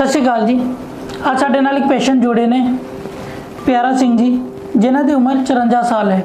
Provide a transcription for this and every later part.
ਸਤਿ ਸ਼੍ਰੀ ਅਕਾਲ ਜੀ। ਅੱਜ ਸਾਡੇ ਨਾਲ ਇੱਕ ਪੇਸ਼ੈਂਟ ਜੁੜੇ ਨੇ, ਪਿਆਰਾ ਸਿੰਘ ਜੀ, ਜਿਨ੍ਹਾਂ ਦੀ ਉਮਰ 54 ਸਾਲ ਹੈ।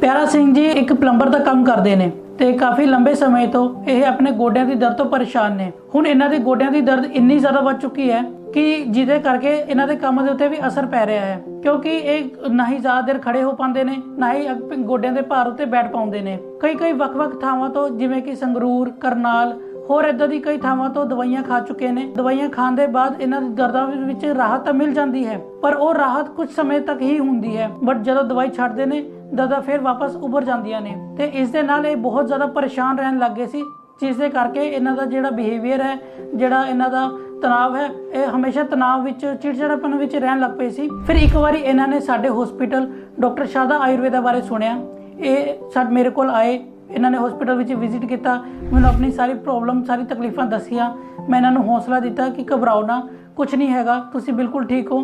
ਪਿਆਰਾ ਸਿੰਘ ਜੀ ਇੱਕ ਪਲੰਬਰ ਦਾ ਕੰਮ ਕਰਦੇ ਨੇ ਤੇ ਕਾਫੀ ਲੰਬੇ ਸਮੇਂ ਤੋਂ ਇਹ ਆਪਣੇ ਗੋਡਿਆਂ ਦੀ ਦਰਦ ਤੋਂ ਪਰੇਸ਼ਾਨ ਨੇ। ਹੁਣ ਇਹਨਾਂ ਦੇ ਗੋਡਿਆਂ ਦੀ ਦਰਦ ਇੰਨੀ ਜ਼ਿਆਦਾ ਵੱਧ ਚੁੱਕੀ ਹੈ ਕਿ ਜਿਹਦੇ ਕਰਕੇ ਇਹਨਾਂ ਦੇ ਕੰਮ ਦੇ ਉੱਤੇ ਵੀ ਅਸਰ ਪੈ ਰਿਹਾ ਹੈ। ਕਿਉਂਕਿ ਇਹ ਨਾ ਹੀ ਜ਼ਿਆਦਾ ਦੇਰ ਖੜੇ ਹੋ ਪਾਉਂਦੇ ਨੇ, ਨਾ ਹੀ ਗੋਡਿਆਂ ਦੇ ਭਾਰ ਉੱਤੇ ਬੈਠ ਪਾਉਂਦੇ ਨੇ। ਕਈ ਕਈ ਵੱਖ-ਵੱਖ ਥਾਵਾਂ ਤੋਂ ਜਿਵੇਂ ਕਿ ਸੰਗਰੂਰ, ਕਰਨਾਲ ਹੋਰ ਇਦਾਂ ਦੀ ਕਈ ਥਾਵਾਂ ਤੋਂ ਦਵਾਈਆਂ ਖਾ ਚੁੱਕੇ ਨੇ। ਦਵਾਈਆਂ ਖਾਣ ਦੇ ਬਾਅਦ ਇਹਨਾਂ ਦੀ ਦਰਦਾਂ ਵਿੱਚ ਰਾਹਤ ਤਾਂ ਮਿਲ ਜਾਂਦੀ ਹੈ, ਪਰ ਉਹ ਰਾਹਤ ਕੁਝ ਸਮੇਂ ਤੱਕ ਹੀ ਹੁੰਦੀ ਹੈ। ਬਟ ਜਦੋਂ ਦਵਾਈ ਛੱਡਦੇ ਨੇ, ਦਰਦਾਂ ਫਿਰ ਵਾਪਸ ਉੱਭਰ ਜਾਂਦੀਆਂ ਨੇ। ਤੇ ਇਸ ਦੇ ਨਾਲ ਇਹ ਬਹੁਤ ਜ਼ਿਆਦਾ ਪਰੇਸ਼ਾਨ ਰਹਿਣ ਲੱਗ ਸੀ, ਜਿਸ ਦੇ ਕਰਕੇ ਇਹਨਾਂ ਦਾ ਜਿਹੜਾ ਬਿਹੇਵੀਅਰ ਹੈ, ਜਿਹੜਾ ਇਹਨਾਂ ਦਾ ਤਣਾਅ ਹੈ, ਇਹ ਹਮੇਸ਼ਾ ਤਣਾਅ ਵਿੱਚ, ਚਿੜਚਿੜਾਪਨ ਵਿੱਚ ਰਹਿਣ ਲੱਗ ਪਏ ਸੀ। ਫਿਰ ਇੱਕ ਵਾਰੀ ਇਹਨਾਂ ਨੇ ਸਾਡੇ ਹਸਪੀਟਲ ਡਾਕਟਰ ਸ਼ਾਦਾ ਆਯੁਰਵੇਦਾ ਬਾਰੇ ਸੁਣਿਆ। ਇਹ ਸਾਡੇ ਮੇਰੇ ਕੋਲ ਆਏ। ਇਹਨਾਂ ਨੇ ਹਸਪੀਟਲ ਵਿੱਚ ਵਿਜ਼ਿਟ ਕੀਤਾ, ਮੈਨੂੰ ਆਪਣੀ ਸਾਰੀ ਪ੍ਰੋਬਲਮ ਸਾਰੀ ਤਕਲੀਫਾਂ ਦੱਸੀਆਂ। ਮੈਂ ਇਹਨਾਂ ਨੂੰ ਹੌਸਲਾ ਦਿੱਤਾ ਕਿ ਘਬਰਾਓ ਨਾ ਕੁਝ ਨਹੀਂ ਹੈਗਾ, ਤੁਸੀਂ ਬਿਲਕੁਲ ਠੀਕ ਹੋ।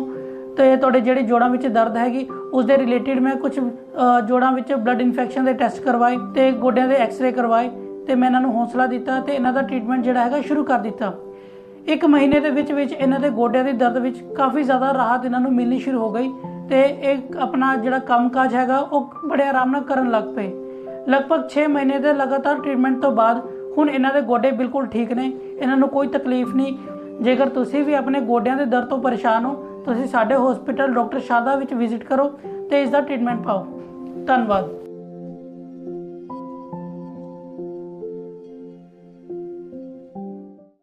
ਤੇ ਤੁਹਾਡੇ ਜਿਹੜੇ ਜੋੜਾਂ ਵਿੱਚ ਦਰਦ ਹੈਗੀ ਉਸ ਦੇ ਰਿਲੇਟਿਡ ਮੈਂ ਕੁਝ ਜੋੜਾਂ ਵਿੱਚ ਬਲੱਡ ਇਨਫੈਕਸ਼ਨ ਦੇ ਟੈਸਟ ਕਰਵਾਏ ਤੇ ਗੋਡਿਆਂ ਦੇ ਐਕਸ-ਰੇ ਕਰਵਾਏ ਤੇ ਮੈਂ ਇਹਨਾਂ ਨੂੰ ਹੌਸਲਾ ਦਿੱਤਾ ਤੇ ਇਹਨਾਂ ਦਾ ਟ੍ਰੀਟਮੈਂਟ ਜਿਹੜਾ ਹੈਗਾ ਸ਼ੁਰੂ ਕਰ ਦਿੱਤਾ। ਇੱਕ ਮਹੀਨੇ ਦੇ ਵਿੱਚ ਵਿੱਚ ਇਹਨਾਂ ਦੇ ਗੋਡਿਆਂ ਦੇ ਦਰਦ ਵਿੱਚ ਕਾਫੀ ਜ਼ਿਆਦਾ ਰਾਹਤ ਇਹਨਾਂ ਨੂੰ ਮਿਲਣੀ ਸ਼ੁਰੂ ਹੋ ਗਈ ਤੇ ਇਹ ਆਪਣਾ ਜਿਹੜਾ ਕੰਮਕਾਜ ਹੈਗਾ, ਉਹ ਬੜੇ ਆਰਾਮ ਨਾਲ ਕਰਨ ਲੱਗ ਪਏ। ਲਗਭਗ 6 ਮਹੀਨੇ ਦੇ ਲਗਾਤਾਰ ਟ੍ਰੀਟਮੈਂਟ ਤੋਂ ਬਾਅਦ ਹੁਣ ਇਹਨਾਂ ਦੇ ਗੋਡੇ ਬਿਲਕੁਲ ਠੀਕ ਨੇ। ਇਹਨਾਂ ਨੂੰ ਕੋਈ ਤਕਲੀਫ ਨਹੀਂ। ਜੇਕਰ ਤੁਸੀਂ ਵੀ ਆਪਣੇ ਗੋਡਿਆਂ ਦੇ ਦਰਦ ਤੋਂ ਪਰੇਸ਼ਾਨ ਹੋ, ਤੁਸੀਂ ਸਾਡੇ ਹਸਪੀਟਲ ਡਾਕਟਰ ਸ਼ਾਦਾ ਵਿੱਚ ਵਿਜ਼ਿਟ ਕਰੋ ਤੇ ਇਸ ਦਾ ਟ੍ਰੀਟਮੈਂਟ ਪਾਓ। ਧੰਨਵਾਦ।